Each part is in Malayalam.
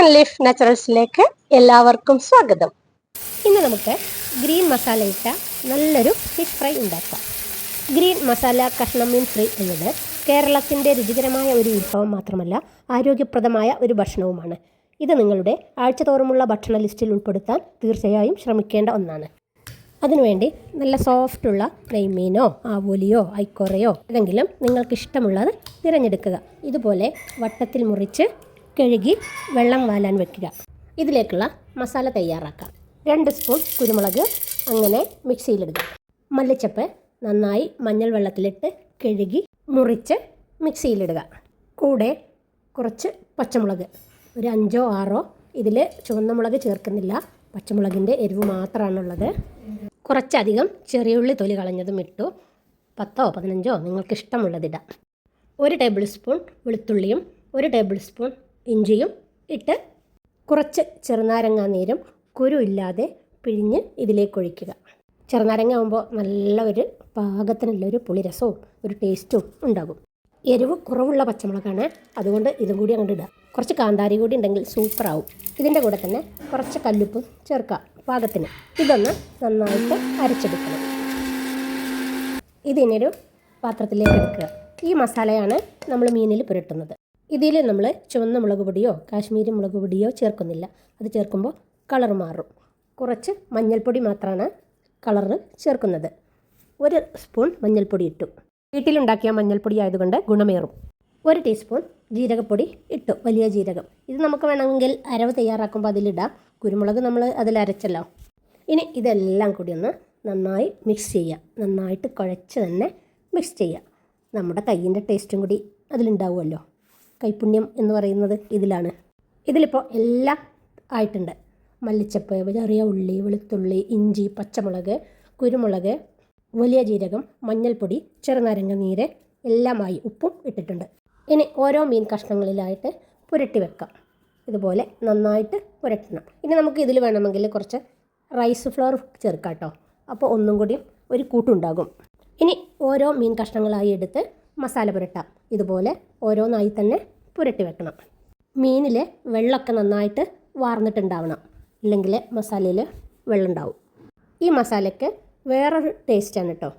ആൻഡ് ലീഫ് നാച്ചുറൽസിലേക്ക് എല്ലാവർക്കും സ്വാഗതം. ഇന്ന് നമുക്ക് ഗ്രീൻ മസാല ഇട്ട നല്ലൊരു ഫിഷ് ഫ്രൈ ഉണ്ടാക്കാം. ഗ്രീൻ മസാല കഷ്ണം മീൻ ഫ്രൈ എന്നത് കേരളത്തിന്റെ രുചികരമായ ഒരു വിഭവം മാത്രമല്ല ആരോഗ്യപ്രദമായ ഒരു ഭക്ഷണവുമാണ്. ഇത് നിങ്ങളുടെ ആഴ്ചതോറുമുള്ള ഭക്ഷണ ലിസ്റ്റിൽ ഉൾപ്പെടുത്താൻ തീർച്ചയായും ശ്രമിക്കേണ്ട ഒന്നാണ്. അതിനുവേണ്ടി നല്ല സോഫ്റ്റുള്ള നെയ്മീനോ ആവോലിയോ ഐക്കോറയോ ഏതെങ്കിലും നിങ്ങൾക്ക് ഇഷ്ടമുള്ളത് തിരഞ്ഞെടുക്കുക. ഇതുപോലെ വട്ടത്തിൽ മുറിച്ച് കഴുകി വെള്ളം വാലാൻ വെക്കുക. ഇതിലേക്കുള്ള മസാല തയ്യാറാക്കാം. രണ്ട് സ്പൂൺ കുരുമുളക് അങ്ങനെ മിക്സിയിലിടുക. മല്ലിച്ചപ്പ് നന്നായി മഞ്ഞൾ വെള്ളത്തിലിട്ട് കഴുകി മുറിച്ച് മിക്സിയിലിടുക. കൂടെ കുറച്ച് പച്ചമുളക്. ഒരു അഞ്ചോ ആറോ ഇതിൽ ചുവന്ന മുളക് ചേർക്കുന്നില്ല. പച്ചമുളകിന്റെ എരിവ് മാത്രമാണുള്ളത് കുറച്ചധികം ചെറിയുള്ളി തൊലി കളഞ്ഞതും ഇട്ടു. പത്തോ പതിനഞ്ചോ നിങ്ങൾക്ക് ഇഷ്ടമുള്ളതിടാം ഒരു ടേബിൾ സ്പൂൺ വെളുത്തുള്ളിയും ഒരു ടേബിൾ സ്പൂൺ ഇഞ്ചിയും ഇട്ട് കുറച്ച് ചെറുനാരങ്ങ നീരും കുരു ഇല്ലാതെ പിഴിഞ്ഞ് ഇതിലേക്ക് ഒഴിക്കുക ചെറുനാരങ്ങ ആകുമ്പോൾ നല്ല ഒരു പാകത്തിനുള്ള ഒരു പുളിരസവും ഒരു ടേസ്റ്റും ഉണ്ടാകും. എരിവ് കുറവുള്ള പച്ചമുളകാണ്. അതുകൊണ്ട് ഇതും കൂടി അങ്ങോട്ട് ഇടുക കുറച്ച് കാന്താരി കൂടി ഉണ്ടെങ്കിൽ സൂപ്പറാവും. ഇതിന്റെ കൂടെ തന്നെ കുറച്ച് കല്ലുപ്പും ചേർക്കാം പാകത്തിന്. ഇതൊന്ന് നന്നായിട്ട് അരച്ചെടുക്കണം. ഇതിനൊരു പാത്രത്തിലേക്ക് എടുക്കുക. ഈ മസാലയാണ് നമ്മൾ മീനിൽ പുരട്ടുന്നത്. ഇതിൽ നമ്മൾ ചുവന്ന മുളക് പൊടിയോ കാശ്മീരി മുളക് പൊടിയോ ചേർക്കുന്നില്ല. അത് ചേർക്കുമ്പോൾ കളർ മാറും. കുറച്ച് മഞ്ഞൾപ്പൊടി മാത്രമാണ് കളറ് ചേർക്കുന്നത്. ഒരു സ്പൂൺ മഞ്ഞൾപ്പൊടി ഇട്ടു. വീട്ടിലുണ്ടാക്കിയ മഞ്ഞൾപ്പൊടി ആയതുകൊണ്ട് ഗുണമേറും. ഒരു ടീസ്പൂൺ ജീരകപ്പൊടി ഇട്ടു വലിയ ജീരകം. ഇത് നമുക്ക് വേണമെങ്കിൽ അരവ് തയ്യാറാക്കുമ്പോൾ അതിലിടാം. കുരുമുളക് നമ്മൾ അതിൽ അരച്ചല്ലോ. ഇനി ഇതെല്ലാം കൂടി ഒന്ന് നന്നായി മിക്സ് ചെയ്യുക. നന്നായിട്ട് കുഴച്ച് തന്നെ മിക്സ് ചെയ്യുക. നമ്മുടെ കയ്യിന്റെ ടേസ്റ്റും കൂടി അതിലുണ്ടാവുമല്ലോ. കൈപ്പുണ്യം എന്ന് പറയുന്നത് ഇതിലാണ്. ഇതിലിപ്പോൾ എല്ലാം ആയിട്ടുണ്ട്. മല്ലിച്ചപ്പ് ചെറിയ ഉള്ളി വെളുത്തുള്ളി ഇഞ്ചി പച്ചമുളക് കുരുമുളക് വലിയ ജീരകം മഞ്ഞൾപ്പൊടി ചെറുനാരങ്ങ നീര് എല്ലാമായി ഉപ്പും ഇട്ടിട്ടുണ്ട്. ഇനി ഓരോ മീൻ കഷ്ണങ്ങളിലായിട്ട് പുരട്ടി വെക്കാം. ഇതുപോലെ നന്നായിട്ട് പുരട്ടണം. ഇനി നമുക്ക് ഇതിൽ വേണമെങ്കിൽ കുറച്ച് റൈസ് ഫ്ലോർ ചേർക്കാം കേട്ടോ. അപ്പോൾ ഒന്നും കൂടി ഒരു കൂട്ടുണ്ടാകും. ഇനി ഓരോ മീൻ കഷ്ണങ്ങളായി എടുത്ത് മസാല പുരട്ടാം. ഇതുപോലെ ഓരോന്നായി തന്നെ പുരട്ടി വെക്കണം. മീനിൽ വെള്ളമൊക്കെ നന്നായിട്ട് വാർന്നിട്ടുണ്ടാവണം. ഇല്ലെങ്കിൽ മസാലയിൽ വെള്ളം ഉണ്ടാവും ഈ മസാലയ്ക്ക് വേറൊരു ടേസ്റ്റാണ് കേട്ടോ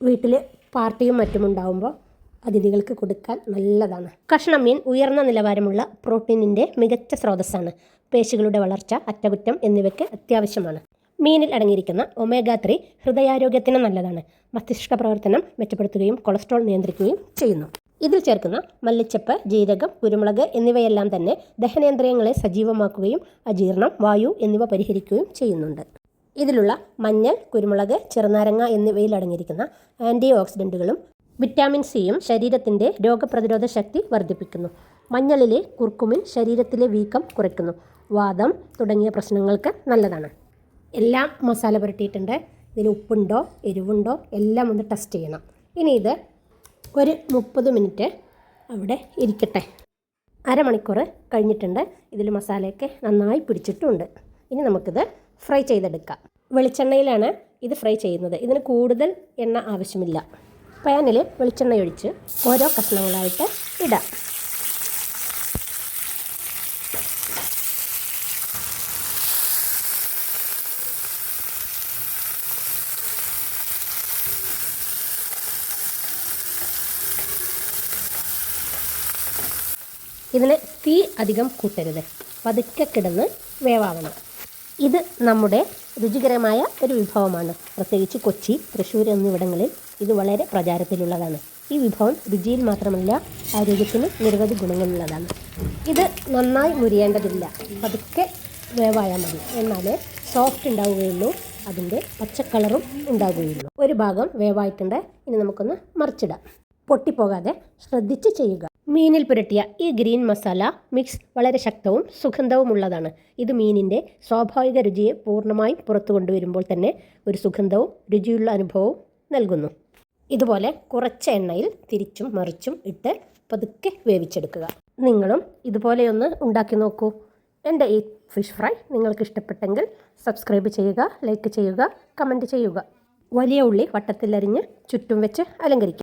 വീട്ടിൽ പാർട്ടിയും മറ്റും ഉണ്ടാവുമ്പോൾ അതിഥികൾക്ക് കൊടുക്കാൻ നല്ലതാണ്. കഷ്ണം മീൻ ഉയർന്ന നിലവാരമുള്ള പ്രോട്ടീനിന്റെ മികച്ച സ്രോതസ്സാണ്. പേശികളുടെ വളർച്ച അറ്റകുറ്റം എന്നിവയ്ക്ക് അത്യാവശ്യമാണ്. മീനിൽ അടങ്ങിയിരിക്കുന്ന ഒമേഗ ത്രീ ഹൃദയാരോഗ്യത്തിന് നല്ലതാണ്. മസ്തിഷ്ക പ്രവർത്തനം മെച്ചപ്പെടുത്തുകയും കൊളസ്ട്രോൾ നിയന്ത്രിക്കുകയും ചെയ്യുന്നു. ഇതിൽ ചേർക്കുന്ന മല്ലിച്ചപ്പ് ജീരകം കുരുമുളക് എന്നിവയെല്ലാം തന്നെ ദഹനേന്ദ്രിയങ്ങളെ സജീവമാക്കുകയും അജീർണം വായു എന്നിവ പരിഹരിക്കുകയും ചെയ്യുന്നുണ്ട്. ഇതിലുള്ള മഞ്ഞൾ കുരുമുളക് ചെറുനാരങ്ങ എന്നിവയിൽ അടങ്ങിയിരിക്കുന്ന ആന്റി ഓക്സിഡന്റുകളും വിറ്റാമിൻ സിയും ശരീരത്തിന്റെ രോഗപ്രതിരോധ ശക്തി വർദ്ധിപ്പിക്കുന്നു. മഞ്ഞളിലെ കുർക്കുമിൻ ശരീരത്തിലെ വീക്കം കുറയ്ക്കുന്നു. വാദം തുടങ്ങിയ പ്രശ്നങ്ങൾക്ക് നല്ലതാണ്. എല്ലാം മസാല പുരട്ടിയിട്ടുണ്ട്. ഇതിൽ ഉപ്പുണ്ടോ എരിവുണ്ടോ എല്ലാം ഒന്ന് ടെസ്റ്റ് ചെയ്യണം. ഇനി ഇത് ഒരു മുപ്പത് മിനിറ്റ് അവിടെ ഇരിക്കട്ടെ. അരമണിക്കൂർ കഴിഞ്ഞിട്ടുണ്ട്. ഇതിൽ മസാലയൊക്കെ നന്നായി പിടിച്ചിട്ടുണ്ട്. ഇനി നമുക്കിത് ഫ്രൈ ചെയ്തെടുക്കാം. വെളിച്ചെണ്ണയിലാണ് ഇത് ഫ്രൈ ചെയ്യുന്നത്. ഇതിന് കൂടുതൽ എണ്ണ ആവശ്യമില്ല. പാനിൽ വെളിച്ചെണ്ണ ഒഴിച്ച് ഓരോ കഷ്ണങ്ങളായിട്ട് ഇടാം. ഇതിന് തീ അധികം കൂട്ടരുത്. പതുക്കെ കിടന്ന് വേവാവണം. ഇത് നമ്മുടെ രുചികരമായ ഒരു വിഭവമാണ്. പ്രത്യേകിച്ച് കൊച്ചി തൃശ്ശൂർ എന്നിവിടങ്ങളിൽ ഇത് വളരെ പ്രചാരത്തിലുള്ളതാണ്. ഈ വിഭവം രുചിയിൽ മാത്രമല്ല ആരോഗ്യത്തിന് നിരവധി ഗുണങ്ങളുള്ളതാണ്. ഇത് നന്നായി മുരിയേണ്ടതില്ല. പതുക്കെ വേവായാൽ മതി. എന്നാലേ സോഫ്റ്റ് ഉണ്ടാവുകയുള്ളൂ. അതിന്റെ പച്ചക്കളറും ഉണ്ടാവുകയുള്ളൂ. ഒരു ഭാഗം വേവായിട്ടുണ്ട്. ഇനി നമുക്കൊന്ന് മറിച്ചിടാം. പൊട്ടിപ്പോകാതെ ശ്രദ്ധിച്ച് ചെയ്യുക. മീനിൽ പുരട്ടിയ ഈ ഗ്രീൻ മസാല മിക്സ് വളരെ ശക്തവും സുഗന്ധവുമുള്ളതാണ്. ഇത് മീനിന്റെ സ്വാഭാവിക രുചിയെ പൂർണമായും പുറത്തു കൊണ്ടുവരുമ്പോൾ തന്നെ ഒരു സുഗന്ധവും രുചിയുള്ള അനുഭവവും നൽകുന്നു. ഇതുപോലെ കുറച്ച് എണ്ണയിൽ തിരിച്ചും മറിച്ചും ഇട്ട് പതുക്കെ വേവിച്ചെടുക്കുക. നിങ്ങളും ഇതുപോലെയൊന്ന് ഉണ്ടാക്കി നോക്കൂ. എന്റെ ഈ ഫിഷ് ഫ്രൈ നിങ്ങൾക്ക് ഇഷ്ടപ്പെട്ടെങ്കിൽ സബ്സ്ക്രൈബ് ചെയ്യുക ലൈക്ക് ചെയ്യുക കമന്റ് ചെയ്യുക. വലിയ ഉള്ളി വട്ടത്തിലരിഞ്ഞ് ചുറ്റും വെച്ച് അലങ്കരിക്കുക.